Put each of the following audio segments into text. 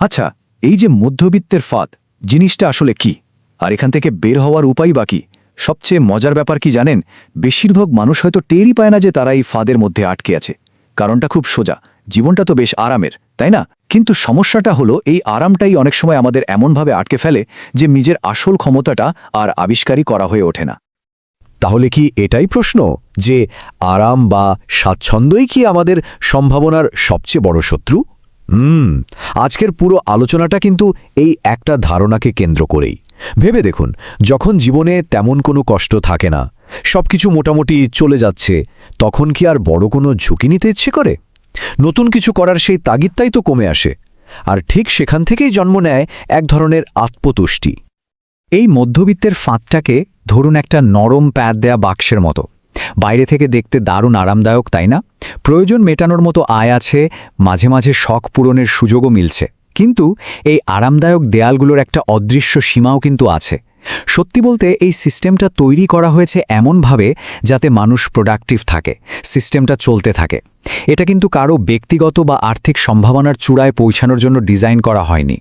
আচ্ছা এই যে মধ্যবিত্তের ফাঁদ, জিনিসটা আসলে কি? আর এখান থেকে বের হওয়ার উপায় বাকি সবচেয়ে মজার ব্যাপার কি জানেন? বেশিরভাগ মানুষ হয়তো টেরই পায় না যে তারা এই ফাঁদের মধ্যে আটকে আছে। কারণটা খুব সোজা, জীবনটা তো বেশ আরামের, তাই না? কিন্তু সমস্যাটা হলো, এই আরামটাই অনেক সময় আমাদের এমনভাবে আটকে ফেলে যে নিজের আসল ক্ষমতাটা আর আবিষ্কারই করা হয়ে ওঠে না। তাহলে কি এটাই প্রশ্ন? যে আরাম বা স্বাচ্ছন্দ্যই কি আমাদের সম্ভাবনার সবচেয়ে বড় শত্রু? হুম, আজকের পুরো আলোচনাটা কিন্তু এই একটা ধারণাকে কেন্দ্র করেই। ভেবে দেখুন, যখন জীবনে তেমন কোনো কষ্ট থাকে না, সবকিছু মোটামুটি চলে যাচ্ছে, তখন কি আর বড় কোনো ঝুঁকি নিতে ইচ্ছে করে? নতুন কিছু করার সেই তাগিদটাই তো কমে আসে, আর ঠিক সেখান থেকেই জন্ম নেয় এক ধরনের আত্মতুষ্টি। এই মধ্যবিত্তের ফাঁদটাকে ধরুন একটা নরম প্যাদ দেয়া বাক্সের মতো বাইরে থেকে দেখতে দারুণ আরামদায়ক, তাই না? প্রয়োজন মেটানোর মতো আয় আছে, মাঝে মাঝে শখ পূরণের সুযোগও মিলছে। কিন্তু এই আরামদায়ক দেয়ালগুলোর একটা অদৃশ্য সীমাও কিন্তু আছে। সত্যি বলতে, এই সিস্টেমটা তৈরি করা হয়েছে এমনভাবে যাতে মানুষ প্রোডাক্টিভ থাকে, সিস্টেমটা চলতে থাকে। এটা কিন্তু কারও ব্যক্তিগত বা আর্থিক সম্ভাবনার চূড়ায় পৌঁছানোর জন্য ডিজাইন করা হয়নি।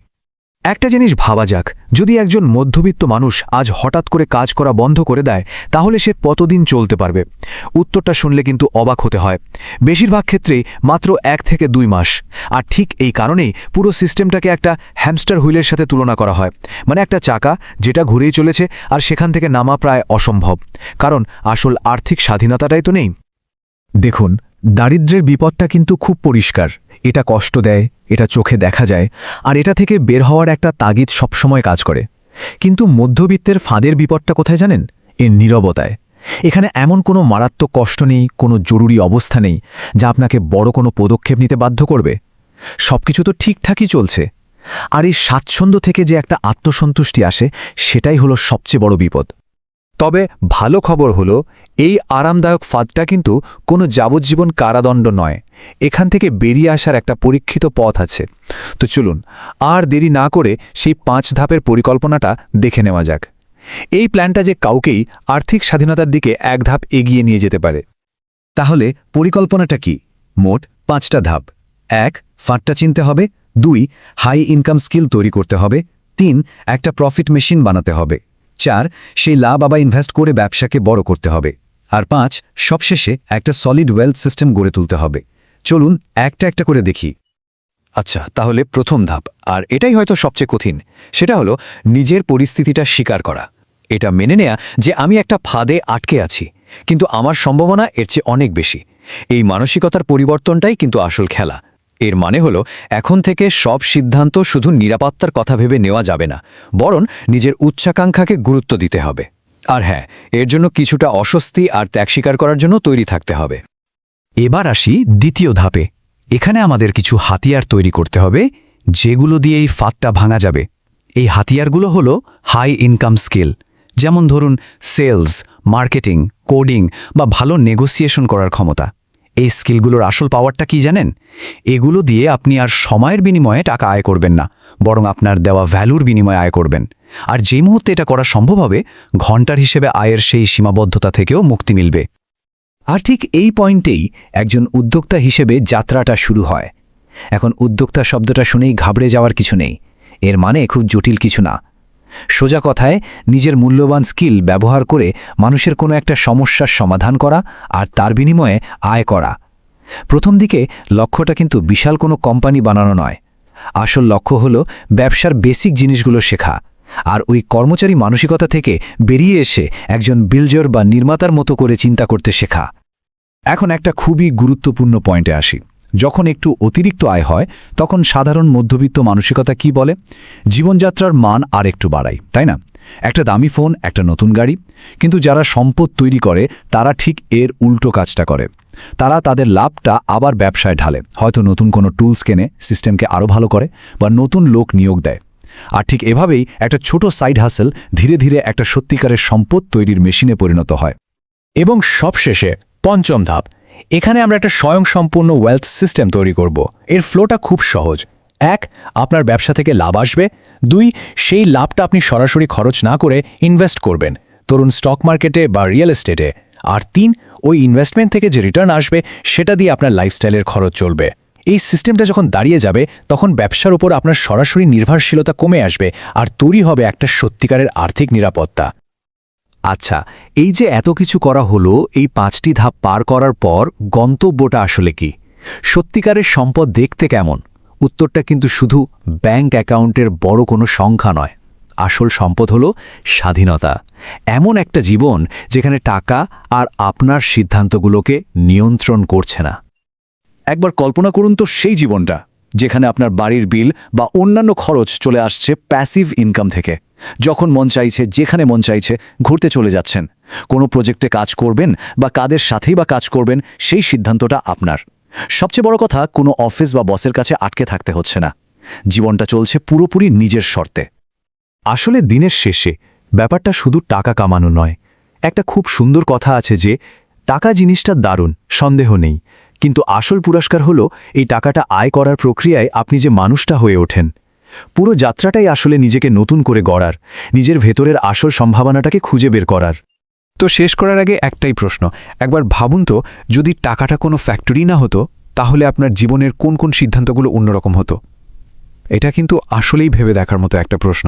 একটা জিনিস ভাবা যাক, যদি একজন মধ্যবিত্ত মানুষ আজ হঠাৎ করে কাজ করা বন্ধ করে দেয়, তাহলে সে কতদিন চলতে পারবে? উত্তরটা শুনলে কিন্তু অবাক হতে হয়। বেশিরভাগ ক্ষেত্রেই মাত্র এক থেকে দুই মাস। আর ঠিক এই কারণেই পুরো সিস্টেমটাকে একটা হ্যামস্টার হুইলের সাথে তুলনা করা হয়। মানে একটা চাকা যেটা ঘুরেই চলেছে আর সেখান থেকে নামা প্রায় অসম্ভব। কারণ আসল আর্থিক স্বাধীনতাটাই তো নেই। দেখুন, দারিদ্র্যের বিপদটা কিন্তু খুব পরিষ্কার। এটা কষ্ট দেয়, এটা চোখে দেখা যায়, আর এটা থেকে বের হওয়ার একটা তাগিদ সবসময় কাজ করে। কিন্তু মধ্যবিত্তের ফাঁদের বিপদটা কোথায় জানেন? এর নীরবতায়। এখানে এমন কোনো মারাত্মক কষ্ট নেই, কোনো জরুরি অবস্থা নেই, যা আপনাকে বড় কোনো পদক্ষেপ নিতে বাধ্য করবে। সব কিছু তো ঠিকঠাকই চলছে। আর এই স্বাচ্ছন্দ্য থেকে যে একটা আত্মসন্তুষ্টি আসে, সেটাই হলো সবচেয়ে বড় বিপদ। তবে ভালো খবর হল, এই আরামদায়ক ফাঁদটা কিন্তু কোনো যাবজ্জীবন কারাদণ্ড নয়। এখান থেকে বেরিয়ে আসার একটা পরীক্ষিত পথ আছে। তো চলুন, আর দেরি না করে সেই পাঁচ ধাপের পরিকল্পনাটা দেখে নেওয়া যাক। এই প্ল্যানটা যে কাউকেই আর্থিক স্বাধীনতার দিকে এক ধাপ এগিয়ে নিয়ে যেতে পারে। তাহলে পরিকল্পনাটা কি? মোট পাঁচটা ধাপ। এক, ফাঁদটা চিনতে হবে। দুই, হাই ইনকাম স্কিল তৈরি করতে হবে। তিন, একটা প্রফিট মেশিন বানাতে হবে। চার, সেই লাভ আবার ইনভেস্ট করে ব্যবসাকে বড় করতে হবে। আর পাঁচ, সবশেষে একটা সলিড ওয়েলথ সিস্টেম গড়ে তুলতে হবে। চলুন একটা একটা করে দেখি। আচ্ছা তাহলে প্রথম ধাপ, আর এটাই হয়তো সবচেয়ে কঠিন। সেটা হলো নিজের পরিস্থিতিটা স্বীকার করা। এটা মেনে নেয়া যে আমি একটা ফাঁদে আটকে আছি, কিন্তু আমার সম্ভাবনা এর চেয়ে অনেক বেশি। এই মানসিকতার পরিবর্তনটাই কিন্তু আসল খেলা। এর মানে হলো, এখন থেকে সব সিদ্ধান্ত শুধু নিরাপত্তার কথা ভেবে নেওয়া যাবে না, বরং নিজের উচ্চাকাঙ্ক্ষাকে গুরুত্ব দিতে হবে। আর হ্যাঁ এর জন্য কিছুটা অস্বস্তি আর ত্যাগ স্বীকার করার জন্য তৈরি থাকতে হবে। এবার আসি দ্বিতীয় ধাপে। এখানে আমাদের কিছু হাতিয়ার তৈরি করতে হবে, যেগুলো দিয়ে এই ফাঁদটা ভাঙা যাবে। এই হাতিয়ারগুলো হলো হাই ইনকাম স্কিল যেমন ধরুন সেলস মার্কেটিং কোডিং বা ভালো নেগোসিয়েশন করার ক্ষমতা। এই স্কিলগুলোর আসল পাওয়ারটা কি জানেন? এগুলো দিয়ে আপনি আর সময়ের বিনিময়ে টাকা আয় করবেন না, বরং আপনার দেওয়া ভ্যালুর বিনিময়ে আয় করবেন। আর যেই মুহূর্তে এটা করা সম্ভব হবে, ঘণ্টার হিসেবে আয়ের সেই সীমাবদ্ধতা থেকেও মুক্তি মিলবে। আর ঠিক এই পয়েন্টেই একজন উদ্যোক্তা হিসেবে যাত্রাটা শুরু হয়। এখন উদ্যোক্তা শব্দটা শুনেই ঘাবড়ে যাওয়ার কিছু নেই। এর মানে খুব জটিল কিছু না। সোজা কথায় নিজের মূল্যবান স্কিল ব্যবহার করে মানুষের কোনো একটা সমস্যার সমাধান করা আর তার বিনিময়ে আয় করা। প্রথম দিকে লক্ষ্যটা কিন্তু বিশাল কোনো কোম্পানি বানানো নয়। আসল লক্ষ্য হল ব্যবসার বেসিক জিনিসগুলো শেখা আর ওই কর্মচারী মানসিকতা থেকে বেরিয়ে এসে একজন বিলজর বা নির্মাতার মতো করে চিন্তা করতে শেখা। এখন একটা খুবই গুরুত্বপূর্ণ পয়েন্টে আসি। যখন একটু অতিরিক্ত আয় হয়, তখন সাধারণ মধ্যবিত্ত মানসিকতা কি বলে? জীবনযাত্রার মান আর একটু বাড়াই তাই না? একটা দামি ফোন, একটা নতুন গাড়ি। কিন্তু যারা সম্পদ তৈরি করে, তারা ঠিক এর উল্টো কাজটা করে। তারা তাদের লাভটা আবার ব্যবসায় ঢালে। হয়তো নতুন কোনো টুলস কেনে, সিস্টেমকে আরও ভালো করে, বা নতুন লোক নিয়োগ দেয়। আর ঠিক এভাবেই একটা ছোট সাইড হাসেল ধীরে ধীরে একটা সত্যিকারের সম্পদ তৈরির মেশিনে পরিণত হয়। এবং সবশেষে পঞ্চম ধাপ এখানে আমরা একটা স্বয়ংসম্পূর্ণ ওয়েলথ সিস্টেম তৈরি করব। এর ফ্লোটা খুব সহজ। এক, আপনার ব্যবসা থেকে লাভ আসবে। দুই, সেই লাভটা আপনি সরাসরি খরচ না করে ইনভেস্ট করবেন। তরুণ স্টক মার্কেটে বা রিয়েল এস্টেটে আর তিন, ওই ইনভেস্টমেন্ট থেকে যে রিটার্ন আসবে, সেটা দিয়ে আপনার লাইফস্টাইলের খরচ চলবে। এই সিস্টেমটা যখন দাঁড়িয়ে যাবে, তখন ব্যবসার উপর আপনার সরাসরি নির্ভরশীলতা কমে আসবে আর তৈরি হবে একটা সত্যিকারের আর্থিক নিরাপত্তা। আচ্ছা এই যে এত কিছু করা হলো, এই পাঁচটি ধাপ পার করার পর গন্তব্যটা আসলে কি? সত্যিকারের সম্পদ দেখতে কেমন? উত্তরটা কিন্তু শুধু ব্যাংক অ্যাকাউন্টের বড় কোনো সংখ্যা নয়। আসল সম্পদ হলো স্বাধীনতা। এমন একটা জীবন যেখানে টাকা আর আপনার সিদ্ধান্তগুলোকে নিয়ন্ত্রণ করছে না। একবার কল্পনা করুন তো সেই জীবনটা। যেখানে আপনার বাড়ির বিল বা অন্যান্য খরচ চলে আসছে প্যাসিভ ইনকাম থেকে। যখন মন চাইছে, যেখানে মন চাইছে, ঘুরতে চলে যাচ্ছেন। কোনো প্রজেক্টে কাজ করবেন বা কাদের সাথেই বা কাজ করবেন, সেই সিদ্ধান্তটা আপনার। সবচেয়ে বড় কথা, কোনো অফিস বা বসের কাছে আটকে থাকতে হচ্ছে না। জীবনটা চলছে পুরোপুরি নিজের শর্তে। আসলে দিনের শেষে ব্যাপারটা শুধু টাকা কামানো নয়। একটা খুব সুন্দর কথা আছে যে, টাকা জিনিসটা দারুণ, সন্দেহ নেই। কিন্তু আসল পুরস্কার হলো এই টাকাটা আয় করার প্রক্রিয়ায় আপনি যে মানুষটা হয়ে ওঠেন। পুরো যাত্রাটাই আসলে নিজেকে নতুন করে গড়ার, নিজের ভেতরের আসল সম্ভাবনাটাকে খুঁজে বের করার। তো শেষ করার আগে একটাই প্রশ্ন, একবার ভাবুন তো, যদি টাকাটা কোনো ফ্যাক্টরি না হতো, তাহলে আপনার জীবনের কোন কোন সিদ্ধান্তগুলো অন্যরকম হতো? এটা কিন্তু আসলেই ভেবে দেখার মতো একটা প্রশ্ন।